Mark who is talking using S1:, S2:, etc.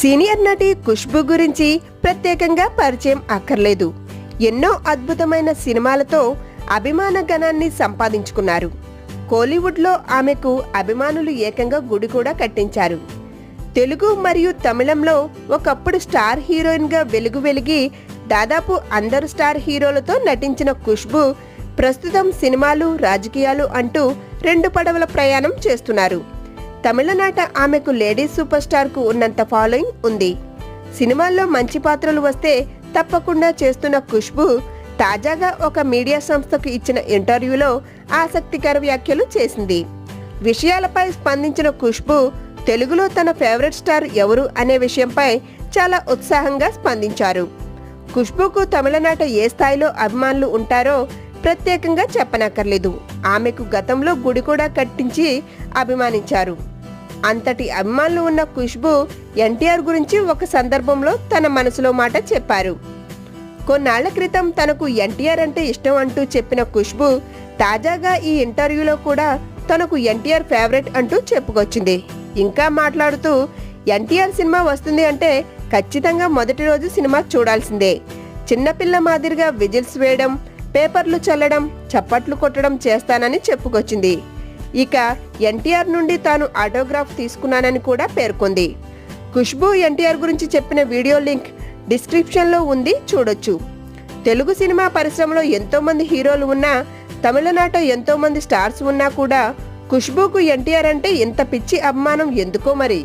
S1: Senior నటి ఖుష్బు గురించి ప్రత్యేకంగా పరిచయం అక్కర్లేదు. ఎన్నో అద్భుతమైన సినిమాలతో అభిమాన గణాన్ని సంపాదించుకున్నారు. కోలీవుడ్లో ఆమెకు అభిమానులు ఏకంగా గుడి కూడా కట్టించారు. తెలుగు మరియు తమిళంలో ఒకప్పుడు స్టార్ హీరోయిన్గా వెలుగు వెలిగి దాదాపు అందరు స్టార్ హీరోలతో నటించిన ఖుష్బు ప్రస్తుతం సినిమాలు రాజకీయాలు అంటూ రెండు పడవల ప్రయాణం చేస్తున్నారు. తమిళనాట ఆమెకు లేడీస్ సూపర్ స్టార్కు ఉన్నంత ఫాలోయింగ్ ఉంది. సినిమాల్లో మంచి పాత్రలు వస్తే తప్పకుండా చేస్తున్న ఖుష్బు తాజాగా ఒక మీడియా సంస్థకు ఇచ్చిన ఇంటర్వ్యూలో ఆసక్తికర వ్యాఖ్యలు చేసింది. విషయాలపై స్పందించిన ఖుష్బు తెలుగులో తన ఫేవరెట్ స్టార్ ఎవరు అనే విషయంపై చాలా ఉత్సాహంగా స్పందించారు. ఖుష్బుకు తమిళనాట ఏ స్థాయిలో అభిమానులు ఉంటారో ప్రత్యేకంగా చెప్పనక్కర్లేదు. ఆమెకు గతంలో గుడి కూడా కట్టించి అభిమానించారు. అంతటి అభిమానులు ఉన్న ఖుష్బు ఎన్టీఆర్ గురించి ఒక సందర్భంలో తన మనసులో మాట చెప్పారు. కొన్నాళ్ళ క్రితం తనకు ఎన్టీఆర్ అంటే ఇష్టం అంటూ చెప్పిన ఖుష్బు తాజాగా ఈ ఇంటర్వ్యూలో కూడా తనకు ఎన్టీఆర్ ఫేవరెట్ అంటూ చెప్పుకొచ్చింది. ఇంకా మాట్లాడుతూ ఎన్టీఆర్ సినిమా వస్తుంది అంటే ఖచ్చితంగా మొదటి రోజు సినిమా చూడాల్సిందే. చిన్నపిల్ల మాదిరిగా విజిల్స్ వేయడం పేపర్లు చల్లడం చప్పట్లు కొట్టడం చేస్తానని చెప్పుకొచ్చింది. ఇక ఎన్టీఆర్ నుండి తాను ఆటోగ్రాఫ్ తీసుకున్నానని కూడా పేర్కొంది. ఖుష్బు ఎన్టీఆర్ గురించి చెప్పిన వీడియో లింక్ డిస్క్రిప్షన్లో ఉంది చూడొచ్చు. తెలుగు సినిమా పరిశ్రమలో ఎంతోమంది హీరోలు ఉన్నా తమిళనాట ఎంతోమంది స్టార్స్ ఉన్నా కూడా ఖుష్బుకు ఎన్టీఆర్ అంటే ఇంత పిచ్చి అభిమానం ఎందుకో మరి?